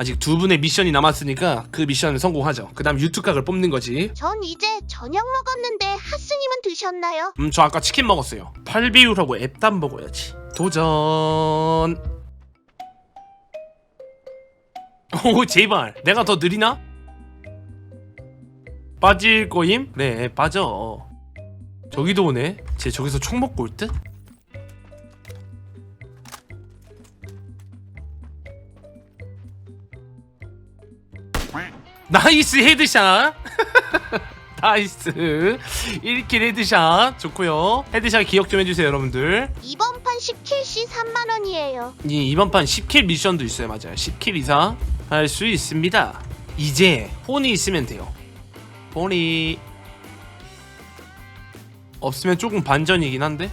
아직 두 분의 미션이 남았으니까 그 미션을 성공하죠. 그 다음 유튜각을 뽑는 거지. 전 이제 저녁 먹었는데 하스님은 드셨나요? 음, 저 아까 치킨 먹었어요. 팔비율하고 앱담 먹어야지. 도전. 오, 제발. 내가 더 느리나? 빠질 거임? 네, 빠져. 저기도 오네. 쟤 저기서 총 먹고 올 듯? 나이스 헤드샷. 나이스. 1킬 헤드샷. 좋고요. 헤드샷 기억 좀 해주세요 여러분들. 이번 판 10킬시 3만원이에요. 이 이번 판 10킬 미션도 있어요 맞아요. 10킬 이상 할 수 있습니다. 이제 폰이 있으면 돼요. 폰이 없으면 조금 반전이긴 한데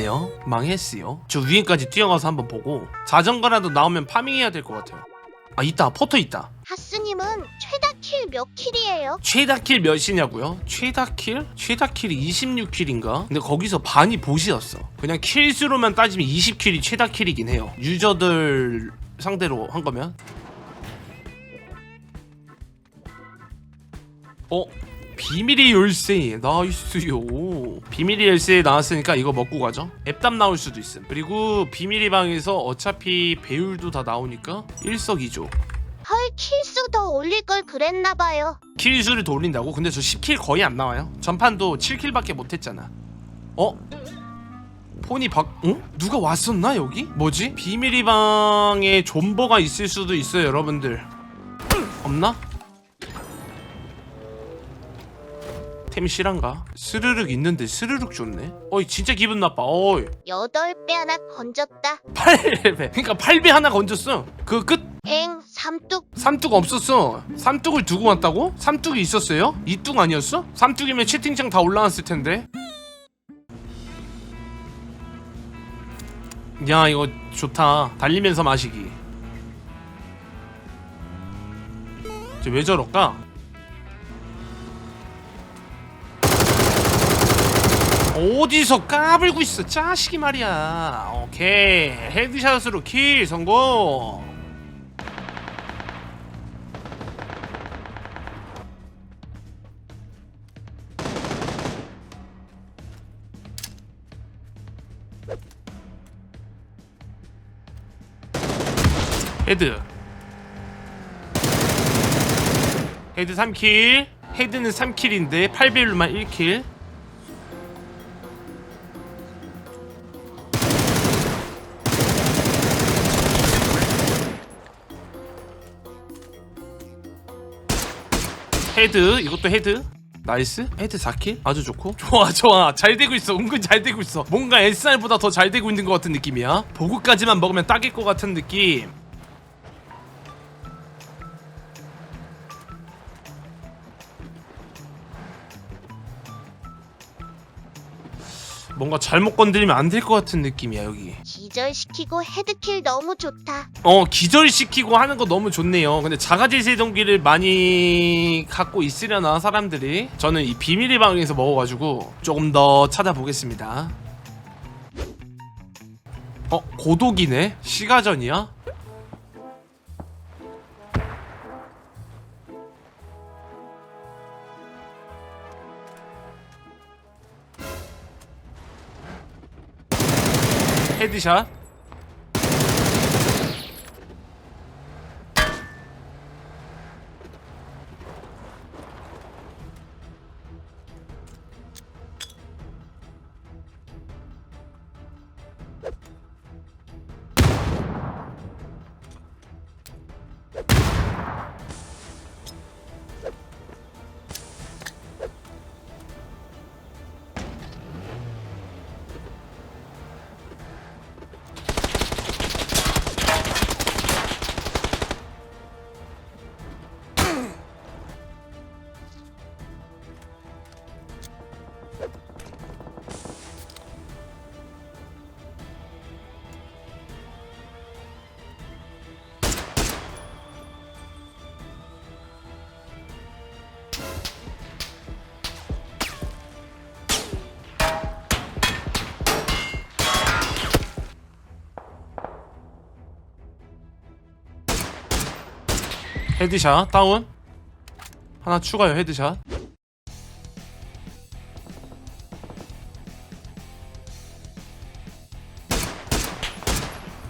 없네요 망했어요 저 위에까지 뛰어가서 한번 보고 자전거라도 나오면 파밍해야 될 것 같아요 아 있다 포터 있다 하스님은 최다 킬 몇 킬이에요? 최다 킬 몇이냐고요? 최다 킬? 최다 킬이 26킬인가? 근데 거기서 반이 보시였어. 그냥 킬수로만 따지면 20킬이 최다 킬이긴 해요. 유저들 상대로 한 거면. 어? 비밀의 열쇠 나이스요 비밀의 열쇠 나왔으니까 이거 먹고 가죠 앱담 나올 수도 있음 그리고 비밀의 방에서 어차피 배율도 다 나오니까 일석이조 헐 킬수 더 올릴 걸 그랬나봐요. 킬수를 더 올린다고? 근데 저 10킬 거의 안 나와요. 전판도 7킬밖에 못했잖아. 어? 폰이 박... 어? 누가 왔었나 여기? 뭐지? 비밀의 방에 존버가 있을 수도 있어요 여러분들. 없나? 템 실한가? 스르륵 있는데 스르륵 좋네? 어이 진짜 기분 나빠 어이 여덟 배 하나 건졌다. 8배 그니까 8배 하나 건졌어 그 끝? 엥 삼뚝 삼뚝 없었어. 삼뚝을 두고 왔다고? 삼뚝이 있었어요? 이뚝 아니었어? 삼뚝이면 채팅창 다 올라왔을 텐데. 야 이거 좋다. 달리면서 마시기. 쟤왜 저럴까? 어디서 까불고 있어 짜식이 말이야. 오케이. 헤드샷으로 킬 성공. 헤드. 헤드 3킬. 헤드는 3킬인데 8배율만 1킬 헤드? 이것도 헤드? 나이스? 헤드 4킬 아주 좋고? 좋아 좋아. 잘 되고 있어. 은근 잘 되고 있어. 뭔가 SR보다 더 잘 되고 있는 것 같은 느낌이야. 보급까지만 먹으면 딱일 것 같은 느낌 뭔가 잘못 건드리면 안 될 것 같은 느낌이야 여기. 기절시키고 헤드킬 너무 좋다. 어 기절시키고 하는 거 너무 좋네요. 근데 자가질 세동기를 많이 갖고 있으려나 사람들이? 저는 이 비밀의 방에서 먹어가지고 조금 더 찾아보겠습니다. 어 고독이네? 시가전이야 헤드 헤드샷. 다운. 하나 추가요 헤드샷.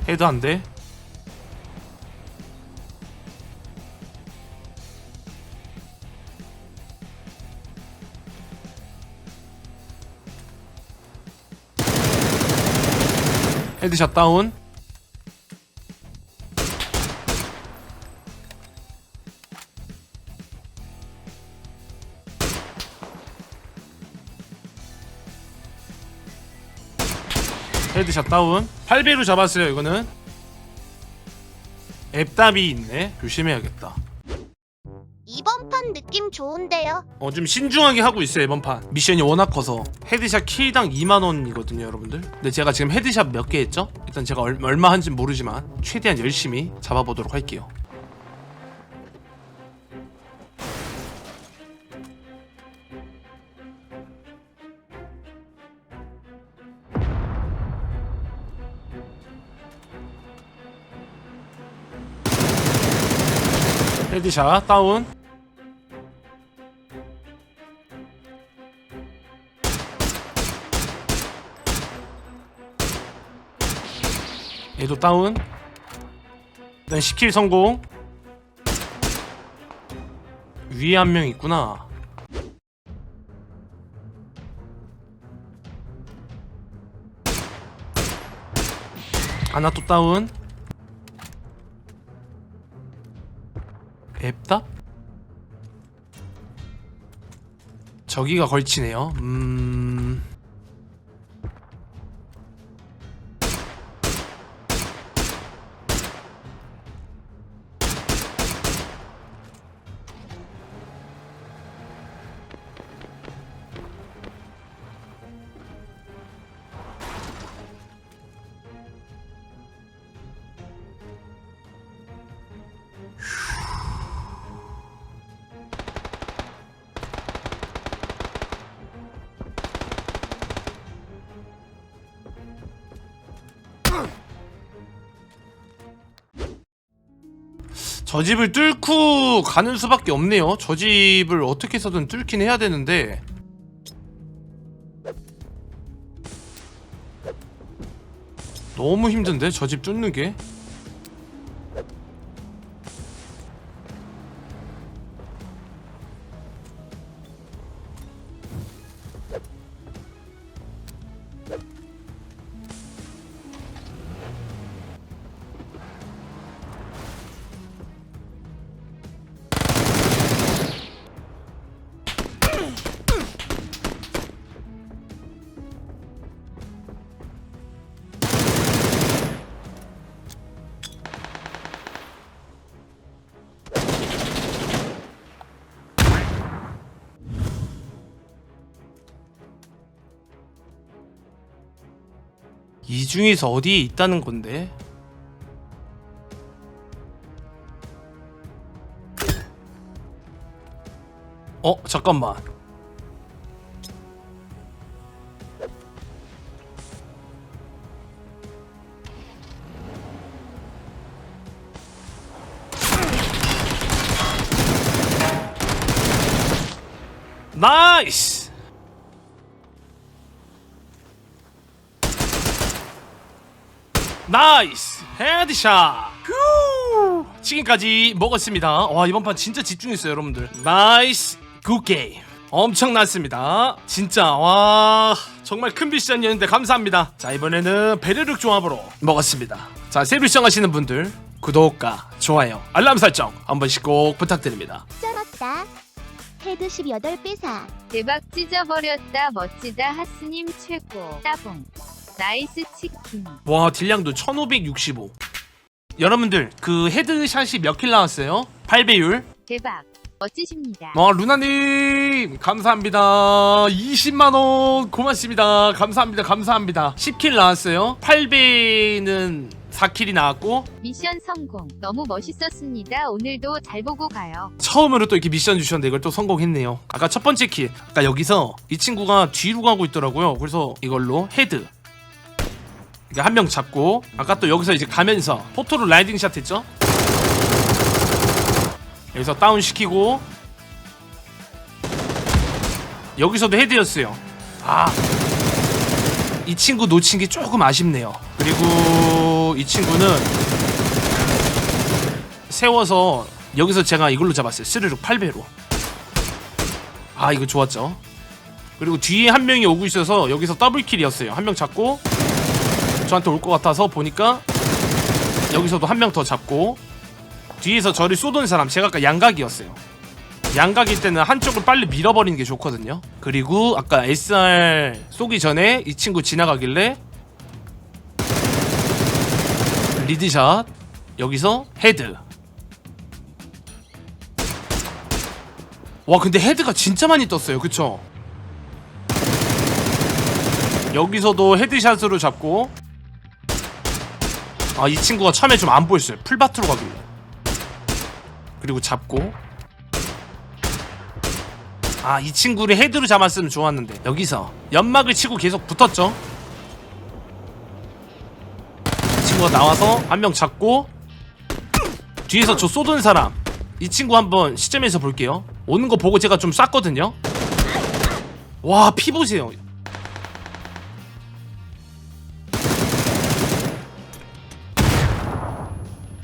헤드 안돼 헤드샷 다운 헤드샷 다운. 8배로 잡았어요 이거는. 앱답이 있네. 조심해야겠다. 이번 판 느낌 좋은데요. 어 좀 신중하게 하고 있어요 이번 판. 미션이 워낙 커서. 헤드샷 킬당 2만원이거든요 여러분들. 근데 제가 지금 헤드샷 몇 개 했죠? 일단 제가 얼, 얼마 한지 모르지만 최대한 열심히 잡아보도록 할게요 헤드샷 다운. 얘도 다운. 일단 10킬 성공. 위에 한 명 있구나. 하나 또 다운 앱답? 저기가 걸치네요 음... 저 집을 뚫고 가는 수밖에 없네요. 저 집을 어떻게 해서든 뚫긴 해야 되는데 너무 힘든데 저 집 뚫는 게 이 중에서 어디에 있다는 건데? 어 잠깐만 나이스. 헤드샷. 휴 치킨까지 먹었습니다. 와 이번 판 진짜 집중했어요 여러분들. 나이스. 굿 게임. 엄청났습니다. 진짜 와 정말 큰 미션이었는데 감사합니다. 자 이번에는 베르륵 조합으로 먹었습니다. 자 새로 시청하시는 분들 구독과 좋아요 알람 설정 한 번씩 꼭 부탁드립니다. 쩔었다. 헤드 18배사. 대박 찢어버렸다. 멋지다. 하스님 최고. 따봉 나이스 치킨. 와 딜량도 1565 여러분들 그 헤드샷이 몇 킬 나왔어요? 8배율? 대박. 멋지십니다. 어 루나님 감사합니다. 20만원 고맙습니다. 감사합니다 감사합니다. 10킬 나왔어요. 8배는 4킬이 나왔고. 미션 성공. 너무 멋있었습니다. 오늘도 잘 보고 가요. 처음으로 또 이렇게 미션 주셨는데 이걸 또 성공했네요. 아까 첫 번째 킬. 아까 여기서 이 친구가 뒤로 가고 있더라고요. 그래서 이걸로 헤드 한 명 잡고 아까 또 여기서 이제 가면서 포토로 라이딩 샷 했죠 여기서 다운 시키고 여기서도 헤드였어요. 아. 이 친구 놓친 게 조금 아쉽네요. 그리고 이 친구는 세워서 여기서 제가 이걸로 잡았어요. 스르륵 8배로. 아, 이거 좋았죠. 그리고 뒤에 한 명이 오고 있어서 여기서 더블킬이었어요. 한 명 잡고 저한테 올 것 같아서 보니까 여기서도 한 명 더 잡고 뒤에서 저를 쏘던 사람 제가 아까 양각이었어요. 양각일 때는 한쪽을 빨리 밀어버리는 게 좋거든요. 그리고 아까 SR 쏘기 전에 이 친구 지나가길래 리드샷 여기서 헤드 와 근데 헤드가 진짜 많이 떴어요 그쵸? 여기서도 헤드샷으로 잡고 아 이 친구가 처음에 좀 안 보였어요. 풀바트로 가길래. 그리고 잡고. 아 이 친구를 헤드로 잡았으면 좋았는데. 여기서 연막을 치고 계속 붙었죠? 이 친구가 나와서 한 명 잡고 뒤에서 저 쏘던 사람. 이 친구 한번 시점에서 볼게요. 오는 거 보고 제가 좀 쐈거든요? 와 피 보세요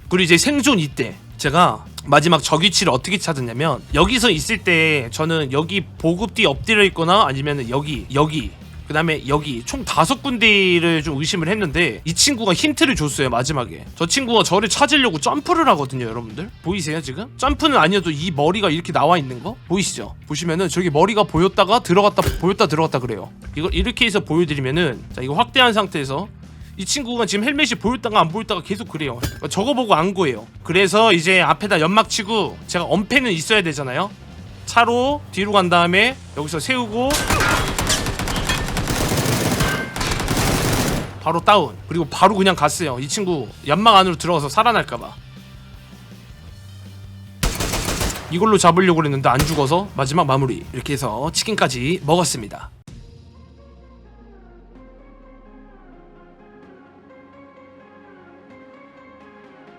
그리고 이제 생존 이때 제가 마지막 저기치를 어떻게 찾았냐면 여기서 있을 때 저는 여기 보급 뒤 엎드려 있거나 아니면 여기 여기 그 다음에 여기 총 다섯 군데를 좀 의심을 했는데 이 친구가 힌트를 줬어요 마지막에 저 친구가 저를 찾으려고 점프를 하거든요 여러분들 보이세요 지금? 점프는 아니어도 이 머리가 이렇게 나와 있는 거 보이시죠? 보시면은 저기 머리가 보였다가 들어갔다 보였다 들어갔다 그래요 이걸 이렇게 해서 보여드리면은 자 이거 확대한 상태에서 이 친구가 지금 헬멧이 보였다가 안 보였다가 계속 그래요. 그러니까 저거 보고 안 거예요. 그래서 이제 앞에다 연막 치고 제가 엄폐는 있어야 되잖아요. 차로 뒤로 간 다음에 여기서 세우고 바로 다운. 그리고 바로 그냥 갔어요. 이 친구 연막 안으로 들어가서 살아날까봐. 이걸로 잡으려고 그랬는데 안 죽어서 마지막 마무리 이렇게 해서 치킨까지 먹었습니다.